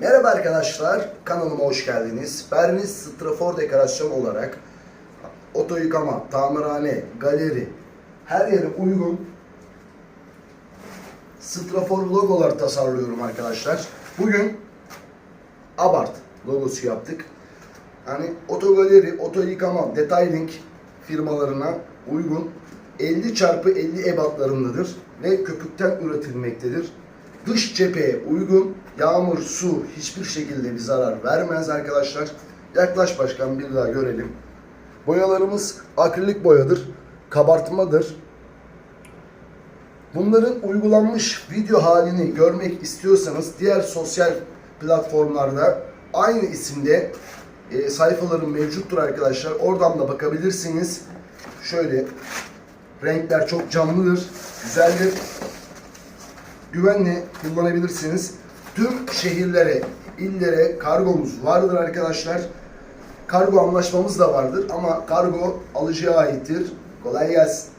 Merhaba arkadaşlar, kanalıma hoş geldiniz. Berniz Strafor Dekorasyon olarak oto yıkama, tamirhane, galeri her yere uygun Strafor logolar tasarlıyorum arkadaşlar. Bugün Abart logosu yaptık. Hani oto galeri, oto yıkama, detailing firmalarına uygun 50 çarpı 50 ebatlarındadır ve köpükten üretilmektedir. Dış cepheye uygun, yağmur, su hiçbir şekilde bir zarar vermez arkadaşlar. Yaklaş başkan bir daha görelim. Boyalarımız akrilik boyadır, kabartmadır. Bunların uygulanmış video halini görmek istiyorsanız diğer sosyal platformlarda aynı isimde e, sayfalarım mevcuttur arkadaşlar. Oradan da bakabilirsiniz. Şöyle renkler çok canlıdır, güzeldir. Güvenle kullanabilirsiniz. Tüm şehirlere, illere kargomuz vardır arkadaşlar. Kargo anlaşmamız da vardır ama kargo alıcıya aittir. Kolay gelsin.